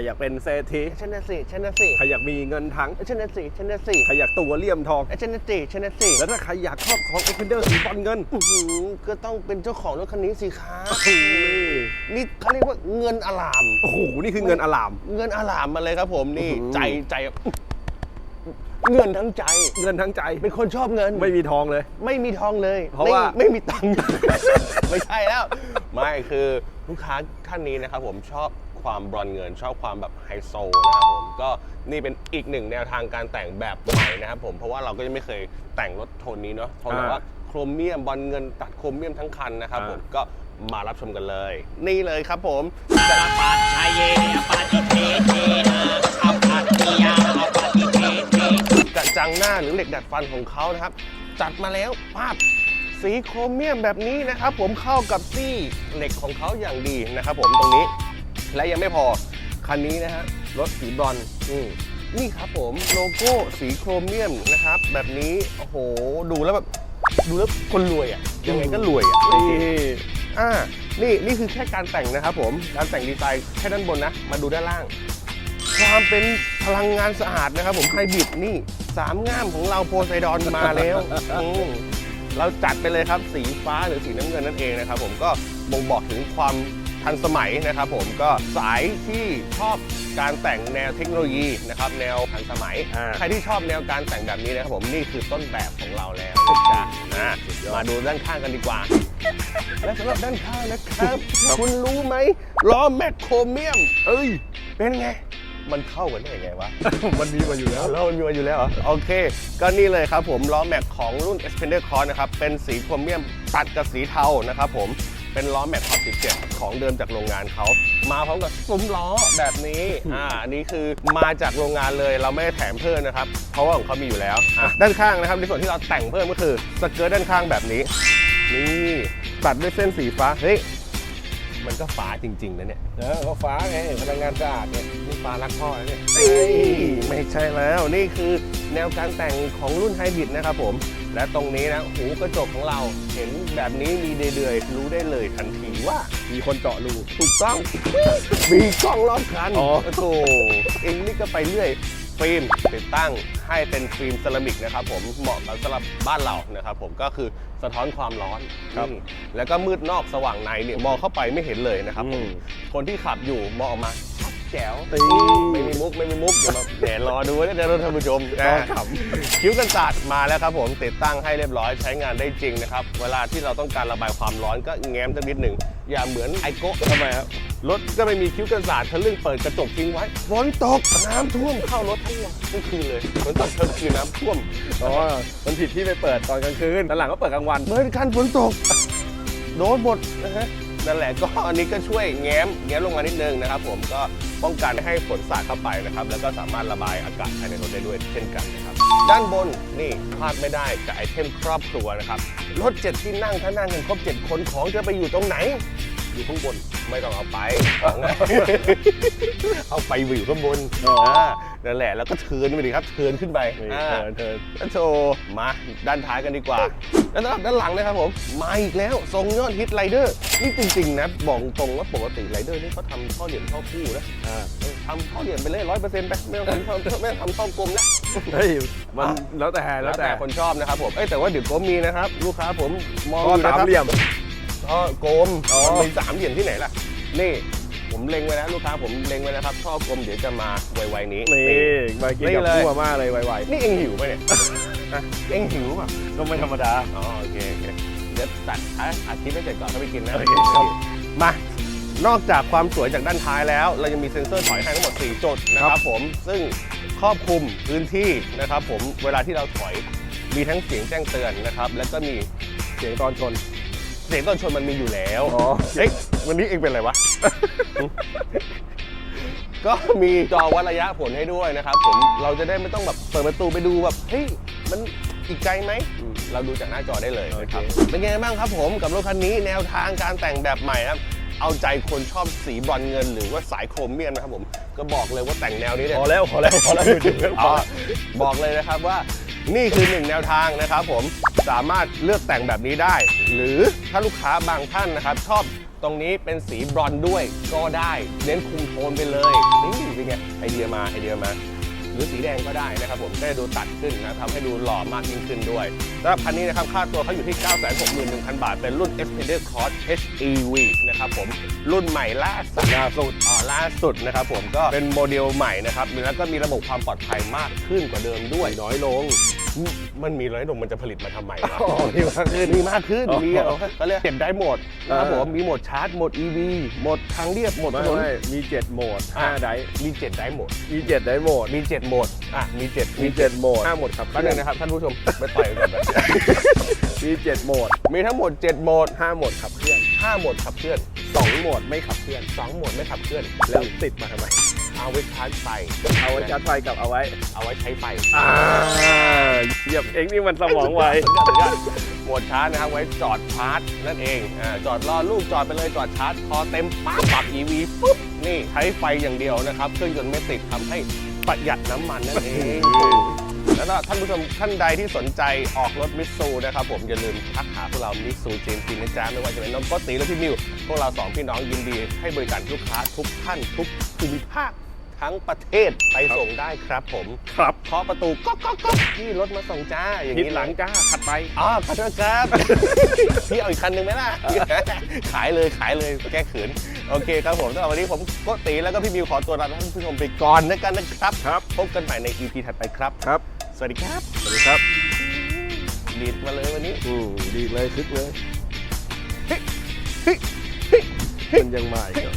รอยากเป็นเศรษฐีฉันน่ะสิฉันน่ะสิใครอยากมีเงินทั้งฉันน่ะสิฉันน่ะสิใครอยากตัวเลี่ยมทองฉันน่ะสิฉันน่ะสิแล้วถ้าใครอยากครอบครองเอ็กเพนเดอร์สีบอลเงินอื้อหือก็ต้องเป็นเจ้าของรถคันนี้สิคะโอ้โหนี่เขาเรียกว่าเงินอลาม โอ้โหนี่คือเงินอลาม เงินอลามมาเลยครับผมนี่อื้อหือใจใจเงินทั้งใจ เงินทั้งใจ เป็นคนชอบเงิน ไม่มีทองเลย ไม่มีทองเลย เพราะว่าไม่ไม่มีตังค์ ไม่ใช่แล้ว ไม่คือลูกค้าท่านนี้นะครับผมชอบ ความบรอนซ์เงิน ชอบความแบบไฮโซนะครับผมก็นี่เป็นอีกหนึ่งแนวทางการแต่งแบบใหม่นะครับผมเพราะว่าเราก็ยังไม่เคยแต่งรถโทนนี้เนาะโทนแบบว่าโครเมียมบอลเงินตัดโครเมียมทั้งคันนะครับผมก็มารับชมกันเลย นี่เลยครับผมปัจชายเยปฏิเทเทนะอัปปัตติยาอัปปฏิเทเทกระจังหน้าหรือเหล็กดัดฟันของเขานะครับ จัดมาแล้วภาพสีโครเมียมแบบนี้นะครับ ผมเข้ากับซี่เหล็กของเขาอย่างดีนะครับ ผมตรงนี้ และยังไม่พอ คันนี้นะฮะรถสีบรอนซ์อืมนี่ครับผมโลโก้สีโครเมียมนะครับ แบบนี้โอ้โหดูแล้วแบบดูแล้วคนรวยอะยังไงก็รวยอะนี่อ่านี่นี่คือแค่การแต่งนะครับผมการแต่งดีไซน์แค่ด้านบนนะ มาดูด้านล่าง ความเป็นพลังงานสะอาดนะครับผมไฮบริดนี่สามง่ามของเราโพไซดอนมาแล้วอืมเราจัดไปเลยครับสีฟ้าหรือสีน้ำเงินนั่นเองนะครับผมก็บ่งบอกถึงความ ทันสมัยนะครับผมก็สายที่ชอบการแต่งแนวเทคโนโลยีนะครับแนวทันสมัยอ่าใครที่ชอบแนวการแต่งแบบนี้นะครับผมนี่คือต้นแบบของเราแล้วนะจ๊ะอะมาดูด้านข้างกันดีกว่า และสำหรับด้านข้างนะครับ คุณรู้ไหมล้อแมคโครเมียม เอ้ย เป็นไงมันเข้ากันได้ยังไงวะ มันมีมาอยู่แล้ว แล้วมันมีมาอยู่แล้วเหรอ โอเค ก็นี่เลยครับผมล้อแม็กของรุ่น Expander Cross นะครับ เป็นสีโครเมียมตัดกับสีเทานะครับผม เป็นล้อแม็กขอบ17 ของเดิมจากโรงงานเขา มาพร้อมกับซุ้มล้อแบบนี้ อ่า อันนี้คือมาจากโรงงานเลย เราไม่ได้แถมเพิ่มนะครับ เพราะว่าของเขามีอยู่แล้ว อะ ด้านข้างนะครับ ในส่วนที่เราแต่งเพิ่มก็คือสเกิร์ตด้านข้างแบบนี้ นี่ตัดด้วยเส้นสีฟ้า เฮ้ย มันก็ฟ้าจริง ๆ นะเนี่ย เออก็ฟ้าไงพลังงานสะอาดเนี่ยนี่ฟ้ารักพ่อนะเนี่ยเอ้ยไม่ใช่แล้วนี่คือแนวการแต่งของรุ่นไฮบริดนะครับผม และตรงนี้นะหูกระจกของเราเห็นแบบนี้มีเดือยๆรู้ได้เลยทันทีว่ามีคนเจาะรูถูกต้อง มีกล้องรอบคันอ๋อโธ่เองนี่ก็ไปเรื่อย ฟิล์มติดตั้งให้เป็นฟิล์มเซรามิกนะครับผมเหมาะกับสำหรับบ้านเรานะครับผมก็คือสะท้อนความร้อนนี่แล้วก็มืดนอกสว่างในเนี่ยมองเข้าไปไม่เห็นเลยนะครับผมคนที่ขับอยู่มองออกมาชัดแจ๋ว ตี ไม่มีมุกไม่มีมุกอย่ามาแหนรอดูนะเดี๋ยวท่านผู้ชมก็นะ ข คิ้วกันศาสตร์มาแล้วครับผมติดตั้งให้เรียบร้อยใช้งานได้จริงนะครับ เวลาที่เราต้องการระบายความร้อนก็แง้มสักนิดหนึ่งอย่าเหมือนไอโก้ำทำไมครับ รถก็ไม่มีคิ้วกันศาสตร์ทะลึ่งเปิดกระจกทิ้งไว้ฝนตกน้ำท่วมเข้ารถทั้งวันทั้งคืนเลยฝนตกทั้งคืนน้ำท่วมอ๋อมันผิดที่ไปเปิดตอนกลางคืนตอนหลังก็เปิดกลางวันเหมือนกันฝนตก โดนหมดนะฮะนั่นแหละก็อันนี้ก็ช่วยแง้มแง้มลงมานิดนึงนะครับผมก็ป้องกันไม่ให้ฝนสาดเข้าไปนะครับ แล้วก็สามารถระบายอากาศภายในรถได้ด้วยเช่นกันนะครับ ด้านบนนี่พลาดไม่ได้กับไอเทมครอบครัวนะครับรถเจ็ดที่นั่งถ้านั่งกันครบเจ็ดคนของจะไปอยู่ตรงไหน อยู่ข้างบนไม่ต้องเอาไปของเอาไปอยู่ข้างบนอ๋ออ่านั่นแหละแล้วก็เทิร์นไปดิครับเทิร์นขึ้นไปนี่อ่า เทิร์นเทิร์นก็โชว์มาด้านท้ายกันดีกว่าแล้วสำหรับด้านหลังนะครับผม มาอีกแล้ว ทรงยอดฮิตไรเดอร์ นี่จริง ๆ นะ บอกตรงว่าปกติไรเดอร์นี่เขาทำท่อเหลี่ยมท่อคู่นะอ่าเออทำท่อเหลี่ยมไปเลยร้อยเปอร์เซ็นต์ไปไม่ต้องทำท่อไม่ต้องทำท่อกลมนะ เฮ้ยมันอะแล้วแต่แล้แล้ววแต่แต่คนชอบนะครับผม เอ้ยแต่ว่าเดี๋ยวก็มีนะครับ ลูกค้าผมมองก็อยู่สานะมครับเหลี่ยม ท่อกลมอ๋อ มันมีสามเหลี่ยมที่ไหนล่ะ นี่ผมเล็งไว้แล้วลูกค้าผมเล็งไว้นะครับท่อกลมเดี๋ยวจะมาไวๆนี้ นี่มากินนี่กับเลย คั่วมากเลยไวนี่เองหิวไหมเนี่ยฮะเองหิวป่ะ ๆก็ไม่ธรรมดา อ๋อโอเคโอเคเดี๋ยวตัดท้ายอัดคลิปให้เสร็จก่อนเข้าไปกินนะโอเคครับ มา นอกจากความสวยจากด้านท้ายแล้ว เรายังมีเซ็นเซอร์ถอยให้ทั้งหมด 4 จุดนะครับผม ซึ่งครอบคลุมพื้นที่นะครับผมเวลาที่เราถอยมีทั้งเสียงแจ้งเตือนนะครับ แล้วก็มีเสียงตอนชน เสียงตอนชนมันมีอยู่แล้วอ๋อเฮ้ยวันนี้เองเป็นอะไรวะ ก็มีจอวัดระยะผลให้ด้วยนะครับผมเราจะได้ไม่ต้องแบบเปิดประตูไปดูแบบเฮ้ยมันอีกไกลไหมเราดูจากหน้าจอได้เลยนะครับเป็นยังไงบ้างครับผมกับรถคันนี้แนวทางการแต่งแบบใหม่ครับเอาใจคนชอบสีบรอนซ์เงินหรือว่าสายโครเมียมนะครับผมก็บอกเลยว่าแต่งแนวนี้เนี่ยพอแล้วพอแล้วพอแล้วหยุดหยุดแล้วพอ๋ออบอกเลยนะครับว่า นี่คือหนึ่งแนวทางนะครับผมสามารถเลือกแต่งแบบนี้ได้ หรือถ้าลูกค้าบางท่านนะครับ ชอบตรงนี้เป็นสีบรอนด้วยก็ได้ เน้นคุมโทนไปเลยนี่เป็นไงไอเดียมาไอเดียมา หรือสีแดงก็ได้นะครับผมได้ดูตัดขึ้นนะทำให้ดูหล่อมากยิ่งขึ้นด้วยสำหรับคันนี้นะครับค่าตัวเขาอยู่ที่ 961,000 บาท เป็นรุ่น Xpander Cross HEV นะครับผมรุ่นใหม่ล่าสุดล่าสุดอ๋อล่าสุดนะครับผมก็เป็นโมเดลใหม่นะครับแล้วก็มีระบบความปลอดภัยมากขึ้นกว่าเดิมด้วยน้อยลง มันมีร้อยลงมันจะผลิตมาทำไมวะอ๋อมีมากขึ้นมีมากขึ้นอ๋อมีเอาเขาเรียกเจ็ดได้โหมดนะครับเอผอมมีโหมดชาร์จโหมด EV โหมดทางเรียบโหมดถไม่นนไม่มี7โหมดอะ5ไดมีเจ็ดได้โหมด มี7ไดโหมด มีเจ็ดโหมด อะ มีเจ็ดมี7โหมดห้าโหมดครับแป๊บนึงนะครับท่านผู้ชมไปต่อยกันแบบมี7โหมด มีทั้งหมด7โหมด5โหมดขับเคลื่อน5โหมดขับเคลื่อน2โหมดไม่ขับเคลื่อน2โหมดไม่ขับเคลื่อน แล้วติดมาทำไม เอาไว้ชาร์จไฟเอาไว้ชาร์จไฟกับเอาไว้ เอาไว้ใช้ไฟอ่าเหยียบเองนี่มันสมองไวสุดยอดสุดยอดโหมดชาร์จนะครับไว้จอดชาร์จนั่นเองอ่าจอดรอลูกจอดไปเลยจอดชาร์จพอเต็มปั๊บปรับ EV ปุ๊บนี่ใช้ไฟอย่างเดียวนะครับเครื่องยนต์ไม่ติดทำให้ประหยัดน้ำมันนั่นเอง แล้วก็ท่านผู้ชมท่านใดที่สนใจออกรถมิตซูนะครับผมอย่าลืมทักหาพวกเรามิตซูเจนซีนะจ๊ะไม่ว่าจะเป็นน้องโกตีและพี่มิวพวกเราสองพี่น้องยินดีให้บริการลูกค้าทุกท่านทุกภูมิภาค ทั้งประเทศไปส่งได้ครับผมครับเคาะประตูก๊อกก๊อกก๊อกพี่รถมาส่งจ้าอย่างทิศนี้หลังจ้าถัดไป อ๋อขอโทษครับ พี่เอาอีกคันหนึ่งไหมล่ะ ขายเลยขายเลยแก้เขิน โอเคครับผมสำหรับวันนี้ผมโกตีแล้วก็พี่มิวขอตัวลาท่านผู้ชมไปก่อนนะกันนะครับครับ พบกันใหม่ใน EP ถัดไปครับ ครับ สวัสดีครับสวัสดีครับ ดีดมาเลยวันนี้ อืมดีเลยคึกเลยมันยังมาอีกเหรอ